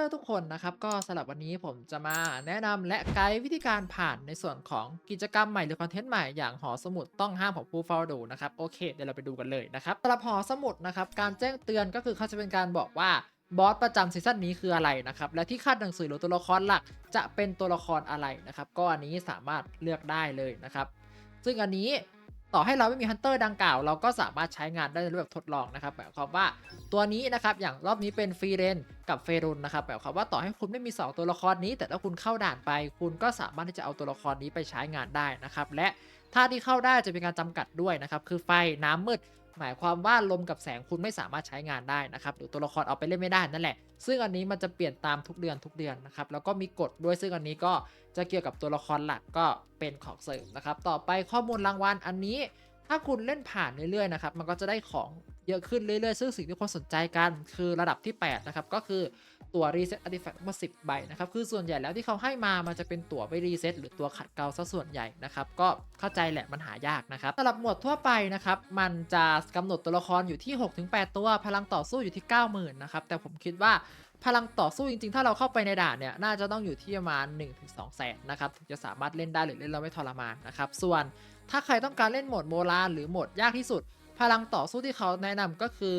Hunter ทุกคนนะครับ ก็สำหรับวันนี้ผมจะมาแนะนำและไกด์วิธีการผ่านในส่วนของกิจกรรมใหม่หรือคอนเทนต์ใหม่อย่างหอสมุดต้องห้ามของผู้เฝ้าดูนะครับโอเคเดี๋ยวเราไปดูกันเลยนะครับสำหรับหอสมุดนะครับการแจ้งเตือนก็คือเขาจะเป็นการบอกว่าบอสประจำซีซั่นนี้คืออะไรนะครับ และที่คาดหนังสือหรือตัวละครหลักจะเป็นตัวละครอะไรนะครับ ก็อันนี้สามารถเลือกได้เลยนะครับ ซึ่งอันนี้ ต่อให้เราไม่มีฮันเตอร์ดังกล่าว เราก็สามารถใช้งานได้ในรูปแบบทดลองนะครับหมายความว่าตัวนี้นะครับอย่างรอบนี้เป็นฟรีเรนกับเฟรุนนะครับหมายความว่าต่อให้คุณไม่มี 2 ตัวละครนี้ แต่ถ้าคุณเข้าด่านไป คุณก็สามารถที่จะเอาตัวละครนี้ไปใช้งานได้นะครับและท่าที่เข้าได้จะเป็นการจำกัดด้วยนะครับคือไฟน้ำมืด หมายความว่าลมกับแสงคุณไม่สามารถใช้งานได้นะครับหรือตัวละครเอาไปเล่นไม่ได้นั่นแหละ ซึ่งอันนี้มันจะเปลี่ยนตามทุกเดือนทุกเดือนนะครับแล้วก็มีกฎด้วยซึ่งอันนี้ก็จะเกี่ยวกับตัวละครหลักก็เป็นของเสริมนะครับต่อไปข้อมูลรางวัลอันนี้ ถ้าคุณเล่นผ่านเรื่อยๆนะครับมันก็จะได้ของเยอะขึ้นเรื่อยๆ ซึ่งสิ่งที่คนสนใจกันคือระดับที่ 8 นะครับ ก็คือ ตัว reset artifact มา10ใบนะครับ คือส่วนใหญ่แล้วที่เขาให้มา มันจะเป็นตัวไป reset หรือตัวขัดเกลาซะส่วนใหญ่นะครับ ก็เข้าใจแหละมันหายากนะครับสำหรับหมวดทั่วไปนะครับ มันจะกำหนดตัวละครอยู่ที่ 6-8 ตัว พลังต่อสู้อยู่ที่ 90,000นะครับ แต่ผมคิดว่าพลังต่อสู้จริงๆ ถ้าเราเข้าไปในด่านเนี่ย น่าจะต้องอยู่ที่ประมาณ 1-2 แสนนะครับ ถึงจะสามารถเล่นได้หรือเล่นแล้วไม่ทรมานนะครับ ส่วนถ้าใครต้องการเล่นโหมดโบราณหรือโหมดยากที่สุด พลังต่อสู้ที่เขาแนะนำก็คือ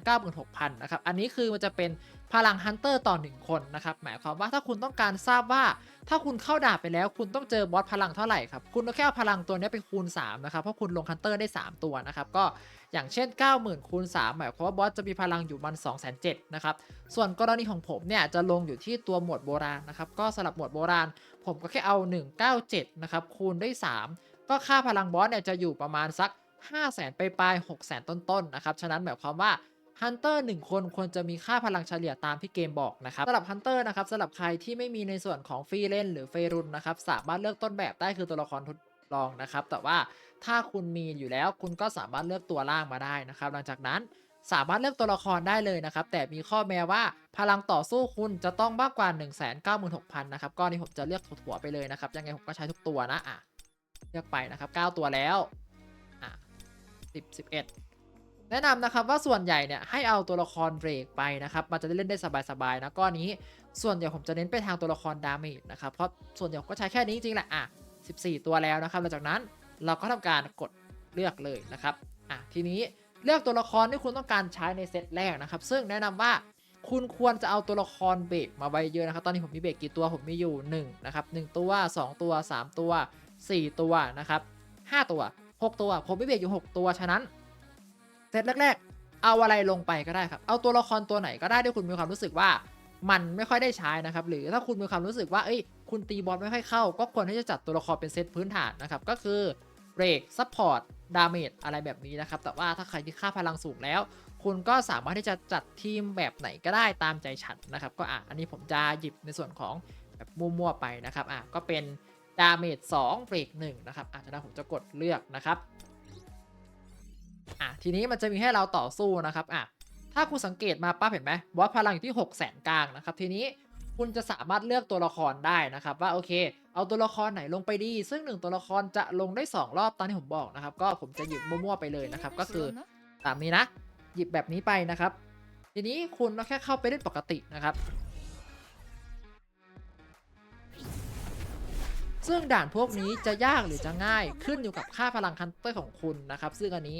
196,000นะครับ อันนี้คือมันจะเป็น พลังฮันเตอร์ต่อ 1 คนนะครับหมายความว่าถ้าคุณต้องการทราบว่าถ้าคุณเข้าดาบไปแล้วคุณต้องเจอบอสพลังเท่าไหร่ครับคุณก็แค่เอาพลังตัวนี้ไปคูณ3นะครับเพราะคุณลงฮันเตอร์ได้ 3 ตัวนะครับก็อย่างเช่น 90,000คูณ3หมายความว่าบอสจะมีพลังอยู่มัน2 0 0 0 0นะครับส่วนกรณีของผมเนี่ยจะลงอยู่ที่ตัวหมวดโบราณนะครับก็สำหรับหมวดโบราณ ผมก็แค่เอา 197นะครับคูณด้วย3ก็ค่าพลังบอสเนี่ยจะอยู่ประมาณสัก 5 0 0 0 0 0ไปปลาย6 0 0 0 0 ต้นๆนะครับฉะนั้นหมายความว่า ฮันเตอร์1คนควรจะมีค่าพลังเฉลี่ยตามที่เกมบอกนะครับสำหรับฮันเตอร์นะครับสำหรับใครที่ไม่มีในส่วนของฟรีเล่นหรือเฟรุนนะครับสามารถเลือกต้นแบบได้คือตัวละครทดลองนะครับ แต่ว่าถ้าคุณมีอยู่แล้วคุณก็สามารถเลือกตัวล่างมาได้นะครับ หลังจากนั้นสามารถเลือกตัวละครได้เลยนะครับ แต่มีข้อแม้ว่าพลังต่อสู้คุณจะต้องมากกว่า 1 9 6 0 0 0นะครับก็นี้ผมจะเลือกถั่วไปเลยนะครับ ยังไงผมก็ใช้ทุกตัวนะอะเลือกไปนะครับ 9 ตัวแล้วอะ10 11 แนะนำนะครับว่าส่วนใหญ่เนี่ยให้เอาตัวละครเบรกไปนะครับมันจะได้เล่นได้สบายๆนะก้อนนี้ ส่วนใหญ่ผมจะเน้นไปทางตัวละครดาเมจนะครับเพราะส่วนใหญ่ผมก็ใช้แค่นี้จริงๆแหละอะ14 ตัวแล้วนะครับหลังจากนั้นเราก็ทำการกดเลือกเลยนะครับอะทีนี้เลือกตัวละครที่คุณต้องการใช้ในเซตแรกนะครับ ซึ่งแนะนำว่าคุณควรจะเอาตัวละครเบรกมาไว้เยอะนะครับ ตอนนี้ผมมีเบรกกี่ตัวผมมีอยู่1นะครับ1ตัว 2 ตัว 3 ตัว 4 ตัวนะครับ5ตัว 6 ตัว ผมมีเบรกอยู่ 6 ตัว ฉะนั้น เซตแรก ๆ เอาอะไรลงไปก็ได้ครับ เอาตัวละครตัวไหนก็ได้ที่คุณมีความรู้สึกว่ามันไม่ค่อยได้ใช้นะครับ หรือถ้าคุณมีความรู้สึกว่าเอ้ยคุณตีบอลไม่ค่อยเข้า ก็ควรที่จะจัดตัวละครเป็นเซตพื้นฐานนะครับ ก็คือเบรกซัพพอร์ตดาเมจอะไรแบบนี้นะครับ แต่ว่าถ้าใครที่ค่าพลังสูงแล้ว คุณก็สามารถที่จะจัดทีมแบบไหนก็ได้ตามใจฉันนะครับ ก็อะอันนี้ผมจะหยิบในส่วนของแบบมั่วๆไปนะครับอะก็เป็นดาเมจ2เบรก1นะครับอะจากนั้นผมจะกดเลือกนะครับ อะทีนี้มันจะมีให้เราต่อสู้นะครับอะถ้าคุณสังเกตมาป้าเห็นไหมบอสพลังอยู่ที่6 0 0 0 0 0กลางนะครับทีนี้คุณจะสามารถเลือกตัวละครได้นะครับว่าโอเค เอาตัวละครไหนลงไปดี ซึ่งหนึ่งตัวละครจะลงได้ 2 รอบตามที่ผมบอกนะครับ ก็ผมจะหยิบมั่วๆไปเลยนะครับ ก็คือตามนี้นะ หยิบแบบนี้ไปนะครับ ทีนี้คุณก็แค่เข้าไปเล่นปกตินะครับ ซึ่งด่านพวกนี้จะยากหรือจะง่ายขึ้นอยู่กับค่าพลังคันเตอร์ของคุณนะครับ ซึ่งอันนี้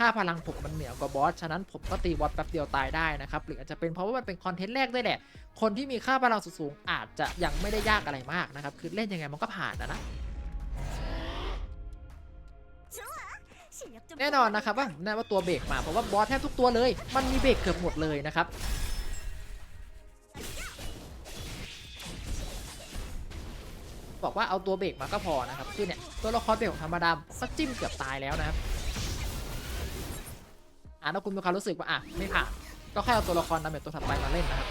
ค่าพลังผมมันเหนือกว่าบอส ฉะนั้นผมก็ตีบอสแป๊บเดียวตายได้นะครับ หรืออาจจะเป็นเพราะว่ามันเป็นคอนเทนต์แรกด้วยแหละ คนที่มีค่าพลังสูงๆอาจจะยังไม่ได้ยากอะไรมากนะครับ คือเล่นยังไงมันก็ผ่านนะนะแน่นอนนะครับว่าแน่ว่าตัวเบรกมาเพราะว่าบอสแทบทุกตัวเลย มันมีเบรกเกือบหมดเลยนะครับบอกว่าเอาตัวเบรกมาก็พอนะครับคือเนี่ยตัวละครเบรกของธรรมดาก็จิ้มเกือบตายแล้วนะครับ อะถ้าคุณมีความรู้สึกว่าอะไม่ผ่าน ก็แค่เอาตัวละครดาเมจตัวถัดไปมาเล่นนะครับ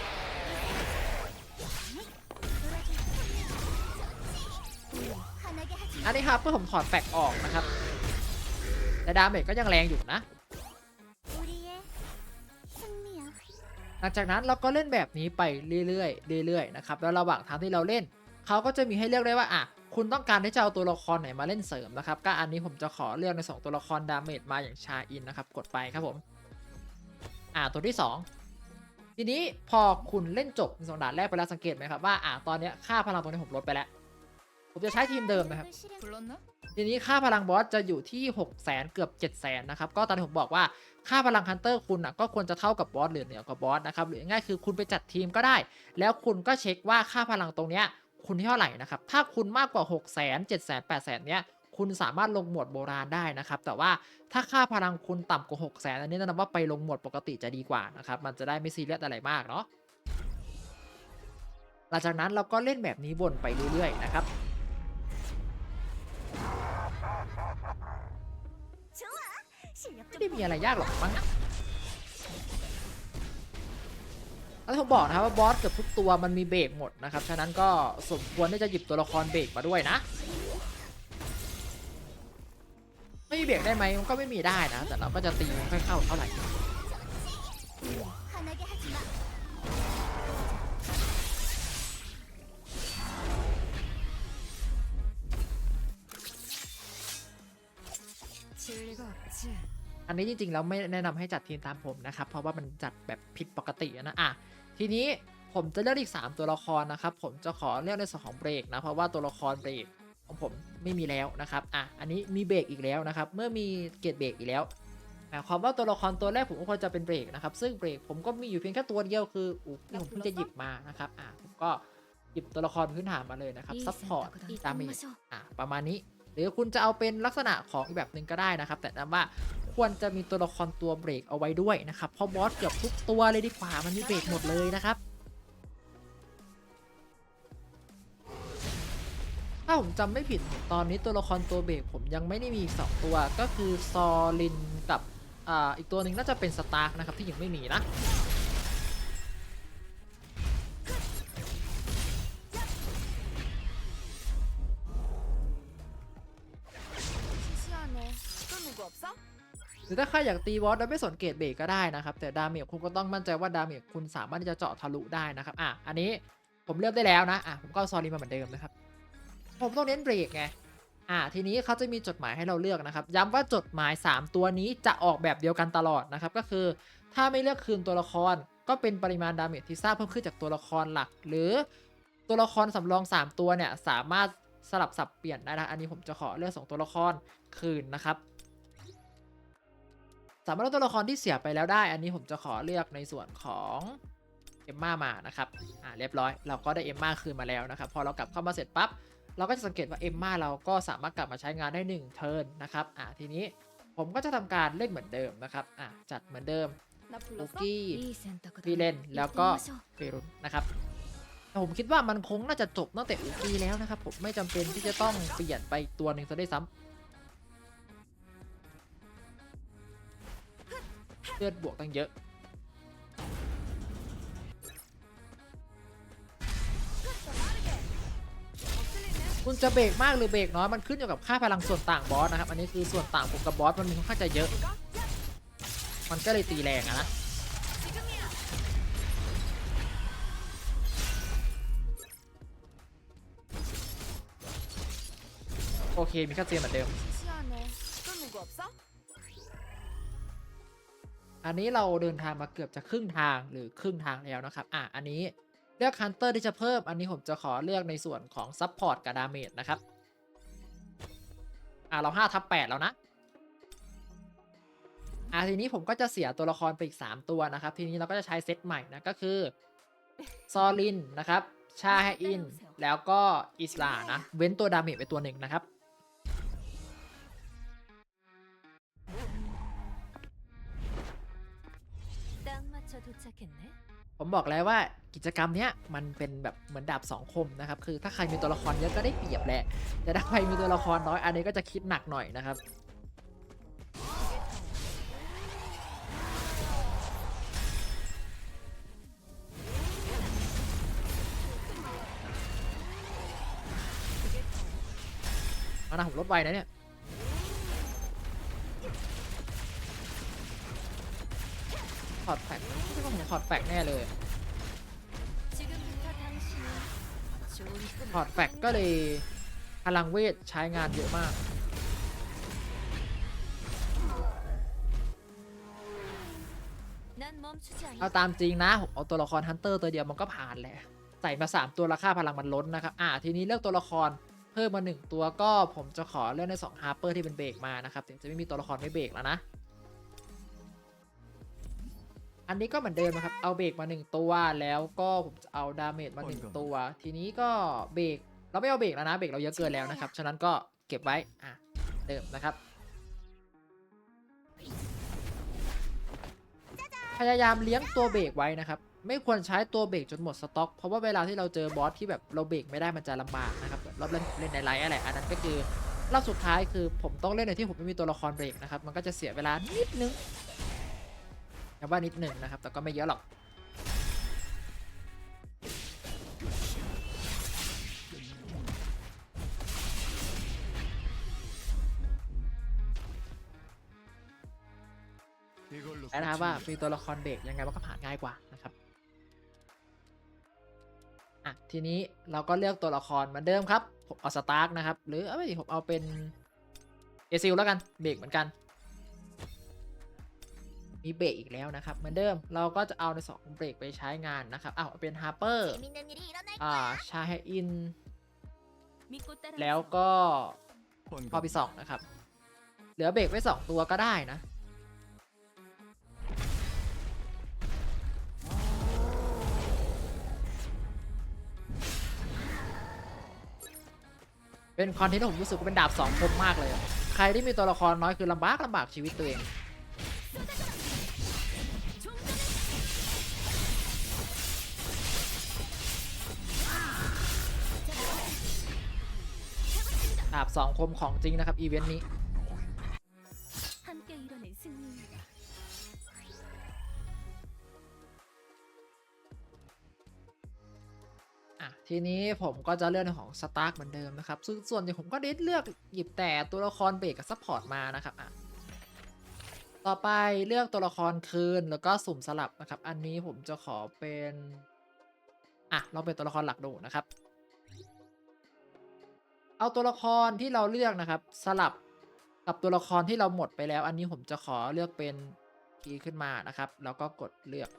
อันนี้ครับเพื่อผมถอดแฟกออกนะครับแต่ดาเมจก็ยังแรงอยู่นะหลังจากนั้นเราก็เล่นแบบนี้ไปเรื่อยๆเรื่อยๆนะครับแล้วระหว่างทางที่เราเล่นเขาก็จะมีให้เลือกได้ว่าอะ คุณต้องการที่จะเอาตัวละครไหนมาเล่นเสริมนะครับ ก็อันนี้ผมจะขอเลือกในสองตัวละครดาเมจมาอย่างชาอินนะครับ กดไปครับผม อ่าตัวที่ 2 ทีนี้พอคุณเล่นจบในสองด่านแรกไปแล้วสังเกตไหมครับว่าอ่าตอนนี้ค่าพลังตรงนี้ผมลดไปแล้ว ผมจะใช้ทีมเดิมนะครับ ทีนี้ค่าพลังบอสจะอยู่ที่6 0แสนเกือบ 7 0 0แสนนะครับ ก็ตอนที่ผมบอกว่าค่าพลังฮันเตอร์คุณนะก็ควรจะเท่ากับบอสหรือเหนือกว่าบอสนะครับ หรือง่ายคือคุณไปจัดทีมก็ได้ แล้วคุณก็เช็คว่าค่าพลังตรงเนี้ย คุณเท่าไหร่นะครับ ถ้าคุณมากกว่า6 0 0 0 0 0 7 0 0 0 0 8 0 0 0เนี้ยคุณสามารถลงหมวดโบราณได้นะครับ แต่ว่าถ้าค่าพลังคุณต่ำกว่า 6 0 0 0 0 0อันนี้แนะนำว่าไปลงหมวดปกติจะดีกว่านะครับ มันจะได้ไม่ซีเรียสอะไรมากเนาะหลังจากนั้นเราก็เล่นแบบนี้วนไปเรื่อยๆนะครับไม่ได้มีอะไรยากหรอกมั้ง แล้วผมบอกนะครับว่าบอสเกือบทุกตัวมันมีเบรกหมดนะครับ ฉะนั้นก็สมควรที่จะหยิบตัวละครเบรกมาด้วยนะ ไม่มีเบรกได้ไหมมันก็ไม่มีได้นะ แต่เราก็จะตีค่อยเข้าเท่าไหร่อันนี้จริงๆ แล้วไม่แนะนำให้จัดทีมตามผมนะครับ เพราะว่ามันจัดแบบผิดปกตินะ อะ ทีนี้ผมจะเลือกอีก 3 ตัวละครนะครับ ผมจะขอเลือกในส่วนของเบรกนะ เพราะว่าตัวละครเบรกของผมไม่มีแล้วนะครับ อะ อันนี้มีเบรกอีกแล้วนะครับ เมื่อมีเกตเบรกอีกแล้ว หมายความว่าตัวละครตัวแรกผมก็ควรจะเป็นเบรกนะครับ ซึ่งเบรกผมก็มีอยู่เพียงแค่ตัวเดียวคืออูที่ผมเพิ่งจะหยิบมานะครับ อะผมก็หยิบตัวละครพื้นฐานมาเลยนะครับ ซัพพอร์ตดามิอะประมาณนี้ หรือคุณจะเอาเป็นลักษณะของอีกแบบหนึ่งก็ได้นะครับ แต่นั้นว่าควรจะมีตัวละครตัวเบรกเอาไว้ด้วยนะครับเพราะบอสเกือบทุกตัวเลยดีกว่ามันมีเบรกหมดเลยนะครับถ้าผมจำไม่ผิดตอนนี้ตัวละครตัวเบรกผมยังไม่ได้มีอีกสองตัวก็คือซอลินกับอ่าอีกตัวหนึ่งน่าจะเป็นสตาร์กนะครับที่ยังไม่มีนะ รือถ้าใครอยากตีบอสโดยไม่สนเกตเบรกก็ได้นะครับ แต่ดาเมจคุณก็ต้องมั่นใจว่าดาเมจคุณสามารถที่จะเจาะทะลุได้นะครับอะอันนี้ผมเลือกได้แล้วนะอะผมก็ซอรีมาเหมือนเดิมนะครับ ผมต้องเน้นเบรกไงอะทีนี้เขาจะมีจดหมายให้เราเลือกนะครับ ย้ำว่าจดหมาย 3 ตัวนี้จะออกแบบเดียวกันตลอดนะครับ ก็คือ ถ้าไม่เลือกคืนตัวละคร ก็เป็นปริมาณดาเมจที่สร้างเพิ่มขึ้นจากตัวละครหลัก หรือตัวละครสำรอง 3 ตัวเนี่ยสามารถสลับสับเปลี่ยนได้นะอันนี้ผมจะขอเลือกสองตัวละครคืนนะครับ สามารถลดตัวละครที่เสียไปแล้วได้ อันนี้ผมจะขอเลือกในส่วนของเอ็มม่ามานะครับ อ่าเรียบร้อย เราก็ได้เอ็มม่าคืนมาแล้วนะครับ พอเรากลับเข้ามาเสร็จปั๊บ เราก็จะสังเกตว่าเอ็มม่าเราก็สามารถกลับมาใช้งานได้1เทิร์นนะครับ อ่าทีนี้ผมก็จะทำการเล่นเหมือนเดิมนะครับ อ่าจัดเหมือนเดิมลูกี้ฟีเลนแล้วก็เฟรุนนะครับผมคิดว่ามันคงน่าจะจบตั้งแต่ลูกี้แล้วนะครับ ผมไม่จำเป็นที่จะต้องเปลี่ยนไปตัวหนึ่งซะได้ซ้ำ เลือดบวกตั้งเยอะ คุณจะเบรกมากหรือเบรกน้อย มันขึ้นอยู่กับค่าพลังส่วนต่างบอสนะครับ อันนี้คือส่วนต่างผมกับบอสมันมีค่อนข้างจะเยอะ มันก็เลยตีแรงอะนะโอเค มีค่าเซียนเหมือนเดิม อันนี้เราเดินทางมาเกือบจะครึ่งทางหรือครึ่งทางแล้วนะครับ อะ อันนี้เลือกฮันเตอร์ที่จะเพิ่ม อันนี้ผมจะขอเลือกในส่วนของซัพพอร์ตกับดาเมจนะครับ อะ เรา5ทับ8แล้วนะ อะ ทีนี้ผมก็จะเสียตัวละครไปอีก 3 ตัวนะครับ ทีนี้เราก็จะใช้เซตใหม่นะก็คือซอลินนะครับ ชาแฮอิน แล้วก็อิสลานะ เว้นตัวดาเมจไปตัวหนึ่งนะครับ ผมบอกแล้วว่ากิจกรรมเนี้ยมันเป็นแบบเหมือนดาบสองคมนะครับคือถ้าใครมีตัวละครเยอะก็ได้เปรียบแหละแต่ถ้าใครมีตัวละครน้อยอันนี้ก็จะคิดหนักหน่อยนะครับเอานะผมลดไวนะเนี่ยถอดแฟก คิดว่ผมถอดแฟกแน่เลยถอดแฟกก็เลยพลังเวทใช้งานเยอะมากเอาตามจริงนะเอาตัวละครฮันเตอร์ตัวเดียวมันก็ผ่านแหละใส่มา 3 ตัวราคาพลังมันล้นนะครับ อ่า ทีนี้เลือกตัวละครเพิ่มมา 1 ตัวก็ผมจะขอเลือกใน2ฮาร์เปอร์ที่เป็นเบรกมานะครับเดี๋ยวจะไม่มีตัวละครไม่เบรกแล้วนะ อันนี้ก็เหมือนเดิมนะครับ เอาเบรกมา 1 ตัว แล้วก็ผมจะเอาดาเมจมา 1 ตัว ทีนี้ก็เบรกเราไม่เอาเบรกแล้วนะ เบรกเราเยอะเกินแล้วนะครับ ฉะนั้นก็เก็บไว้ อะ เดิมนะครับ พยายามเลี้ยงตัวเบรกไว้นะครับ ไม่ควรใช้ตัวเบรกจนหมดสต็อก เพราะว่าเวลาที่เราเจอบอสที่แบบเราเบรกไม่ได้มันจะลำบากนะครับแบบรอบเล่นเล่นในไลท์อะไร อันนั้นก็คือรอบสุดท้ายคือผมต้องเล่นในที่ผมไม่มีตัวละครเบรกนะครับ มันก็จะเสียเวลานิดนึง แต่ว่านิดหนึ่งนะครับ แต่ก็ไม่เยอะหรอก และนะครับว่ามีตัวละครเบรกยังไงมันก็ผ่านง่ายกว่านะครับอะทีนี้เราก็เลือกตัวละครเหมือนเดิมครับผมเอาสตาร์กนะครับ หรือเอ้ยผมเอาเป็นเอซิลแล้วกันเบรกเหมือนกัน มีเบรกอีกแล้วนะครับ เหมือนเดิมเราก็จะเอาในสองเบรกไปใช้งานนะครับเอาเป็นฮาร์เปอร์อ่าชาเฮอิน แล้วก็พอปีสองนะครับ เหลือเบรกไว้สองตัวก็ได้นะเป็นคอนเทนต์ที่ผมรู้สึกว่าเป็นดาบสองคมมากเลย ใครที่มีตัวละครน้อยคือลำบากลำบากชีวิตตัวเองาบสองคมของจริงนะครับอีเวนต์นี้ทีนี้ผมก็จะเลือกในของสตาร์กเหมือนเดิมนะครับ ซึ่งส่วนใหญ่ผมก็เด็ดเลือกหยิบแต่ตัวละครเบรกกับซัพพอร์ตมานะครับอะต่อไปเลือกตัวละครคืนแล้วก็สุ่มสลับนะครับ อันนี้ผมจะขอเป็น อะลองเป็นตัวละครหลักดูนะครับ เอาตัวละครที่เราเลือกนะครับ สลับกับตัวละครที่เราหมดไปแล้ว อันนี้ผมจะขอเลือกเป็นคีย์ขึ้นมานะครับ แล้วก็กดเลือก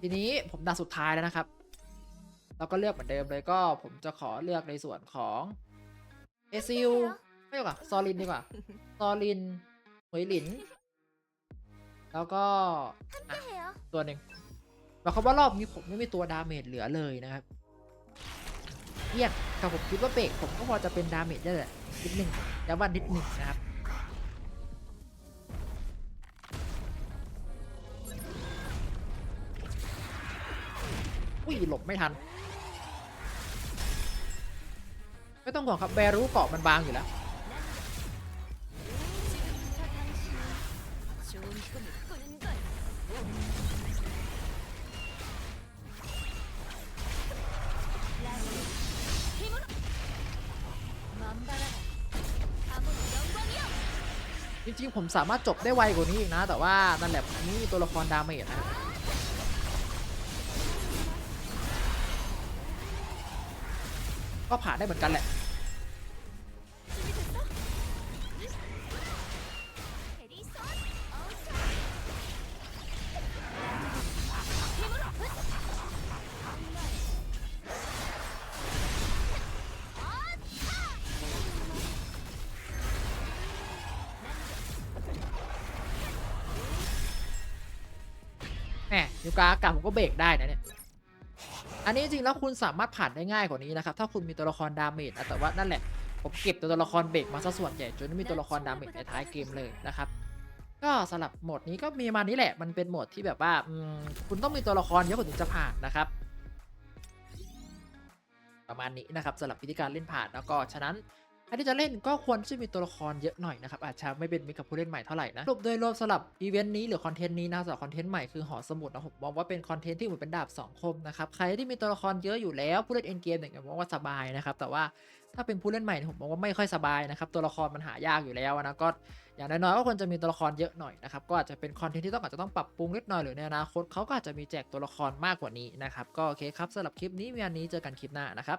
ทีนี้ผมด่านสุดท้ายแล้วนะครับ เราก็เลือกเหมือนเดิมเลยก็ผมจะขอเลือกในส่วนของเอซิลไม่ดีกว่าซอลินดีกว่าซอลินหวยหลิน แล้วก็อะ해 요. ตัวหนึ่งหมายความว่ารอบนี้ผมไม่มีตัวดาเมจเหลือเลยนะครับ เทียบแต่ผมคิดว่าเบรกผมก็พอจะเป็นดาเมจได้แหละนิดหนึ่งแต่ว่านิดหนึ่งนะครับอุ้ยหลบไม่ทันไม่ต้องห่วงครับแบรู้เกาะมันบางอยู่แล้ว ริงๆ ผมสามารถจบได้ไวกว่านี้อีกนะ แต่ว่านั่นแหละนี่ตัวละครดาเมจนะก็ผ่านได้เหมือนกันแหละ แหมยูกาอากาศผมก็เบรกได้นะเนี่ย อันนี้จริงๆแล้วคุณสามารถผ่านได้ง่ายกว่านี้นะครับ ถ้าคุณมีตัวละครดาเมจแต่ว่านั่นแหละ ผมเก็บตัวละครเบรกมาซะส่วนใหญ่จนไม่มีตัวละครดาเมจในท้ายเกมเลยนะครับก็สำหรับโหมดนี้ก็มีมานี้แหละ มันเป็นโหมดที่แบบว่าคุณต้องมีตัวละครเยอะกว่าถึงจะผ่านนะครับ ประมาณนี้นะครับสำหรับวิธีการเล่นผ่านแล้วก็ฉะนั้น ใครที่จะเล่นก็ควรจะมีตัวละครเยอะหน่อยนะครับอาจจะไม่เป็นมิตรกับผู้เล่นใหม่เท่าไหร่นะสรุปโดยรวมสำหรับอีเวนต์นี้หรือคอนเทนต์นี้นะสำหรับคอนเทนต์ใหม่คือหอสมุดนะผมมองว่าเป็นคอนเทนต์ที่เหมือนเป็นดาบสองคมนะครับใครที่มีตัวละครเยอะอยู่แล้วผู้เล่นเอ็นเกมเนี่ยมองว่าสบายนะครับแต่ว่าถ้าเป็นผู้เล่นใหม่ผมมองว่าไม่ค่อยสบายนะครับตัวละครมันหายากอยู่แล้วนะก็อย่างน้อยๆก็ควรจะมีตัวละครเยอะหน่อยนะครับก็อาจจะเป็นคอนเทนต์ที่ต้องอาจจะต้องปรับปรุงนิดหน่อยหรือในอนาคตเขาก็อาจจะมีแจกตัวละครมากกว่านี้นะครับก็โอเคครับสำหรับคลิปนี้มีอันนี้เจอกันคลิปหน้านะครับ